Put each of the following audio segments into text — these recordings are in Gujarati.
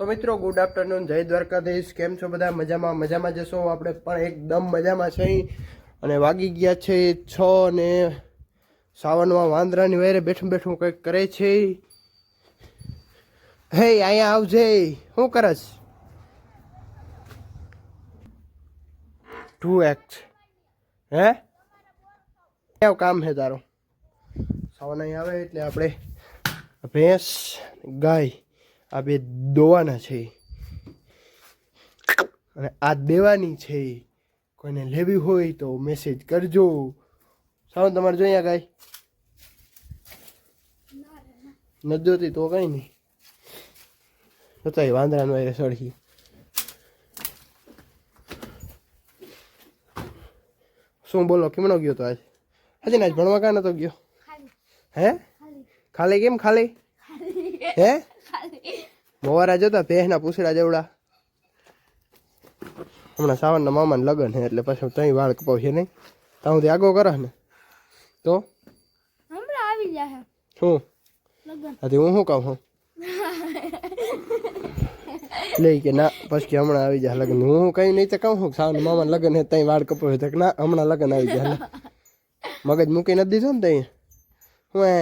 તો મિત્રો ગુડ આફ્ટરનૂન જય દ્વારકાધીશ. કેમ છો બધા? મજામાં મજામાં જશો આપણે પણ એકદમ મજામાં છે. અને વાગી ગયા છે છ ને સાવનમાં વાંદરાની વાયરે બેઠું બેઠું કંઈક કરે છે. હે, અહીંયા આવજે. શું કરસ ટુ એક્ટ હે? કેવું કામ છે તારું? સાવન અહીં આવે એટલે આપણે ભેંસ, ગાય આ બે દોવાના છે. અને આ દેવાની છે. કોઈને લેવી હોય તો મેસેજ કરજો. સાવ તમારે જોઈએ ગાય? નથી જોતી તો કઈ નહીં. જોતા વાંદરાનું એ સળખી શું બોલો કેમનો ગયો તો આજ? હજી આજ ભણવા કાં નતો ગયો? હે? ખાલી. કેમ ખાલી. હે? મોવારા જોતા ભેંસના પૂછડા જેવડા. હમણાં સાવનના મામાને લગન છે એટલે પછી તઈ વાળ કપાવશે નહીં. તાહું તે આગો કરસ ને. તો? હમણાં આવી જાય શું લગન. હું શું કહું છું લઈ કે ના પછી કે હમણાં આવી જાય લગ્ન. હું કઈ નહીં તો કહું સાવન મામા લગન હે તઈ વાળ કપો છે કે ના હમણાં લગન આવી જાય હાલે. મગજ મૂકી નથી દીધો ને તઈ હું એ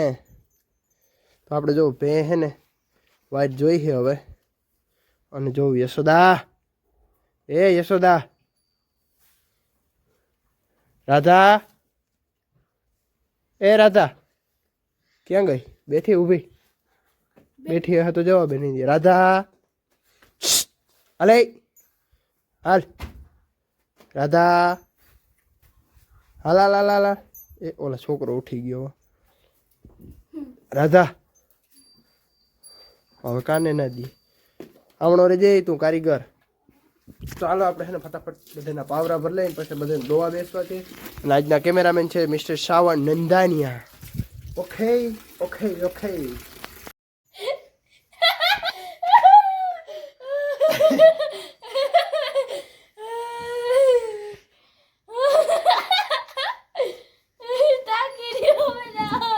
તો આપણે જો પે હે ને વાઈટ જોઈ છે હવે. અને જોઉં યશોદા. એ યશોદા. રાધા. એ રાધા. ક્યાં ગઈ? બેઠી ઊભી. બેઠી હે તો જવાબ નહીં રાધા. અલે. હાલ. રાધા. હાલ હાલ હાલ હાલ. એ ઓલા છોકરો ઉઠી ગયો. રાધા. હવે કાને ના દી. આવણો રે જઈ તું કારીગર. ચાલો આપણે એને ફટાફટ બધાના પાવરા ભર લઈને પછી બધાને દોવા બેસવા છે. અને આજના કેમેરામેન છે mister Shravan Nandaniya. Okay okay okay તાકી રહ્યો બધા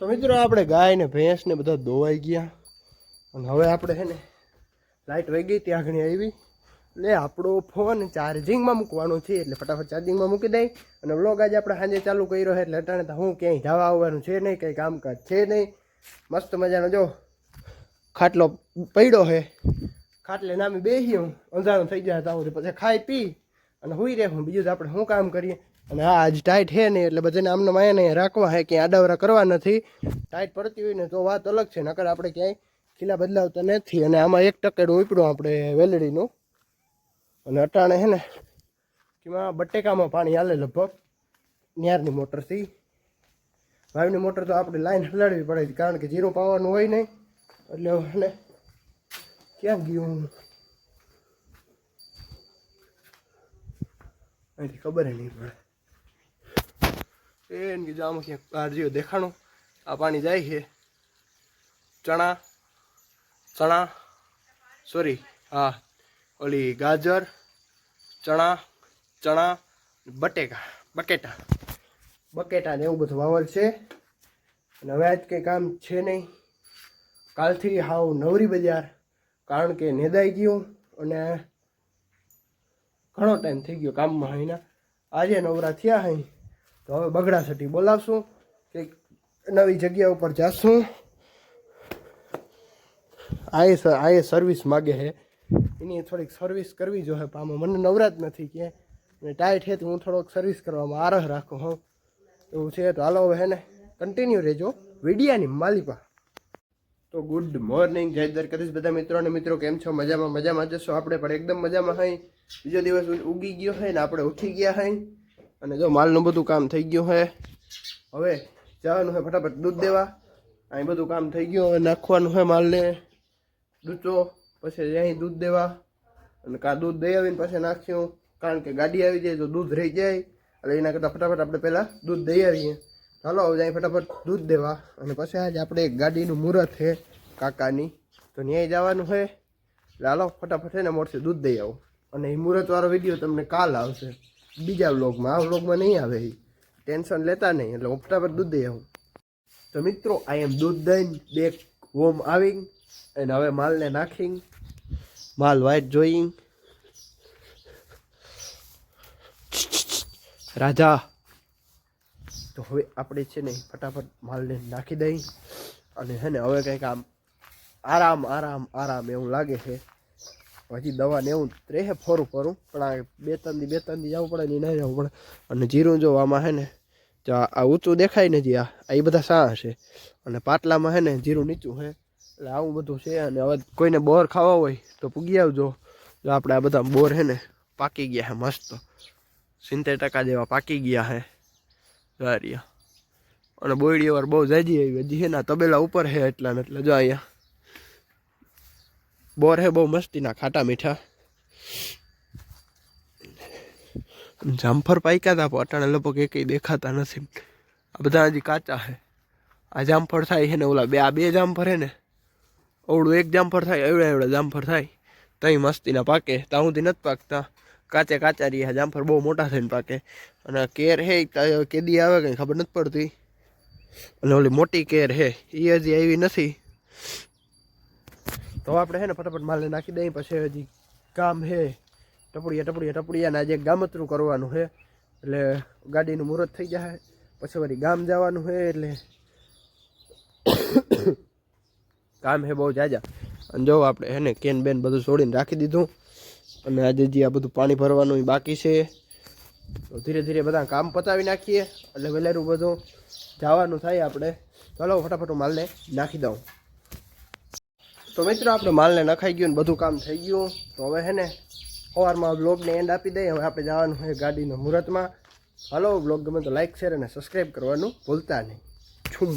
તો મિત્રો આપણે ગાય ને ભેંસ ને બધા દોવાઈ ગયા. અને હવે આપણે છે ને લાઈટ વહી ગઈ ત્યાં ઘણી આવી. એટલે આપણો ફોન ચાર્જિંગમાં મૂકવાનો છે, એટલે ફટાફટ ચાર્જિંગમાં મૂકી દઈ. અને વ્લોગ આજે આપણે સાંજે ચાલુ કર્યો છે, એટલે અટાણે તો હું ક્યાંય જવા આવવાનું છે નહીં, કંઈ કામકાજ છે નહીં. મસ્ત મજાનો જો ખાટલો પડ્યો છે. ખાટલે નામે બેસી હું, અંધારું થઈ જાય તો પછી ખાઈ પી અને હુઈ રહે બીજું આપણે શું કામ કરીએ? અને હા, આજ ટાઈટ છે નહીં એટલે બધાને આમને માયા નહીં રાખવા હે, ક્યાંય આડાવરા કરવા નથી. ટાઈટ પડતી હોય ને તો વાત અલગ છે, નકર આપણે ક્યાંય ખીલા બદલાવતા નથી. અને આમાં એક ટકેડું ઉપડ્યું આપણે વેલડીનું. અને અટાણે છે ને, એમાં બટેકામાં પાણી હાલે લગભગ. નિયારની મોટરથી વાયુની મોટર તો આપણે લાઈન હલાડવી પડે કારણ કે જીરું પાવાનું હોય નહીં. એટલે ને, ક્યાં ગયું? અહીંથી ખબર નહીં પડે. એને કીધું આમાં ક્યાંક બહાર દેખાણું. આ પાણી જાય છે. ચણા ચણા સોરી હા, ઓલી ગાજર, ચણા ચણા, બટેકા બકેટા બકેટા ને એવું બધું વાવર છે. અને હવે આજ કંઈ કામ છે નહીં. કાલથી હાવ નવરી બજાર, કારણ કે નેદાઈ ગયું અને ઘણો ટાઈમ થઈ ગયો કામમાં અહીંના આજે નવરા થયા અહીં તો હવે બગડાસટી બોલાવશું. કંઈક નવી જગ્યા ઉપર જાશું. આ એ સ- આ એ સર્વિસ માગે છે એની થોડીક સર્વિસ કરવી જોઈએ પામો. મને નવરાત નથી કે. અને ટાઈટ છે તો હું થોડોક સર્વિસ કરવામાં આરહ રાખું હું. એવું છે તો હાલો હવે ને કન્ટિન્યુ રહેજો. વિડિયાની માલિપા તો ગુડ મોર્નિંગ જય દ્વારકાધીશ બધા મિત્રો અને મિત્રો, કેમ છો? મજામાં મજામાં જશો આપણે પણ એકદમ મજામાં હઈ. બીજો દિવસ ઉગી ગયો હોય ને આપણે ઉઠી ગયા હઈ. અને જો માલનું બધું કામ થઈ ગયું છે હવે જવાનું છે ફટાફટ દૂધ દેવા. અહીં બધું કામ થઈ ગયું, હવે નાખવાનું છે માલને ડૂચો પછી અહીં દૂધ દેવા. અને કાં દૂધ દઈ આવીને પછી નાખ્યું, કારણ કે ગાડી આવી જાય તો દૂધ રહી જાય. એટલે એના કરતાં ફટાફટ આપણે પહેલાં દૂધ દઈ આવીએ. ચાલો, હવે અહીં ફટાફટ દૂધ દેવા. અને પછી આજે આપણે એક ગાડીનું મુહૂર્ત છે કાકાની. તો ન્યાય જવાનું છે હાલો, ફટાફટ એને મોડથી દૂધ દઈ આવો. અને એ મુહૂર્તવાળો વીડિયો તમને કાલ આવશે. બીજા વ્લોગમાં. આ વ્લોગમાં નહીં આવે એ. ટેન્શન લેતા નહીં. એટલે હું પર દૂધ દઈ આવું. તો મિત્રો આઈ એમ દૂધ દઈને બેક હોમ આવી અને હવે માલને નાખી માલ વાઇટ જોઈ રાજા. તો હવે આપણે છે ને ફટાફટ માલને નાખી દઈ અને હે ને હવે કંઈક આમ આરામ આરામ આરામ એવું લાગે છે. હજી દવા નેવું એવું રહે ફરું ફરું, પણ આ બે ત્રણ દી, બે ત્રણ દી જવું પડે ને ના જવું પડે. અને જીરું જો આમાં હે ને, જો આ ઊંચું દેખાય ને જે આ એ બધા સા છે અને પાટલામાં હે ને જીરું નીચું છે એટલે આવું બધું છે. અને હવે કોઈને બોર ખાવા હોય તો પૂગી આવજો. જો આપણે આ બધા બોર હે ને પાકી ગયા છે મસ્ત. સિત્તેર ટકા જેવા પાકી ગયા છે ગારિયા અને બોયડી વાર બહુ જાજી આવી. હજી છે ને તબેલા ઉપર છે એટલા ને એટલે જો અહીંયા બોર હે, બહુ મસ્તીના ખાટા મીઠા. જામફર પાક્યા હતા પણ અટાણે લગભગ કંઈ દેખાતા નથી. આ બધા હજી કાચા છે આ જામફળ થાય છે ને ઓલા બે, આ બે જામફળ હે ને ઓવડું એક જામફળ થાય એવડા એવડા જામફળ થાય. તઈ મસ્તીના પાકે. ત્યાં સુધી નથી પાકતા. કાચે કાચા રહ્યા જામફળ બહુ મોટા થઈને પાકે. અને કેર હે કેદી આવે કંઈ ખબર નથી પડતી. અને ઓલી મોટી કેર હે એ હજી આવી નથી. તો આપણે હે ને ફટાફટ માલને નાખી દઈએ, પછી હજી કામ હે ટપડિયા ટપડિયા ટપડિયા ને આજે ગામતરું કરવાનું છે, એટલે ગાડીનું મુહૂર્ત થઈ જાય, પછી વળી ગામ જવાનું છે, એટલે કામ હે બહુ જાજા. અને જો આપણે હે ને કેન બેન બધું છોડીને રાખી દીધું, અને આજે જે આ બધું પાણી ભરવાનું બાકી છે, તો ધીરે ધીરે બધા કામ પતાવી નાખીએ, એટલે વહેલેરું બધું જવાનું થાય આપણે. ચાલો, ફટાફટ માલને નાખી દઉં. તો મિત્રો, આપણે માલને નખાઈ ગયું ને બધું કામ થઈ ગયું. તો હવે હે ને, સવારમાં બ્લોગને એન્ડ આપી દઈએ. હવે આપણે જવાનું છે ગાડીના મુહૂર્તમાં. હાલો બ્લોગ ગમે તો લાઈક શેર અને સબસ્ક્રાઈબ કરવાનું ભૂલતા નહીં. છું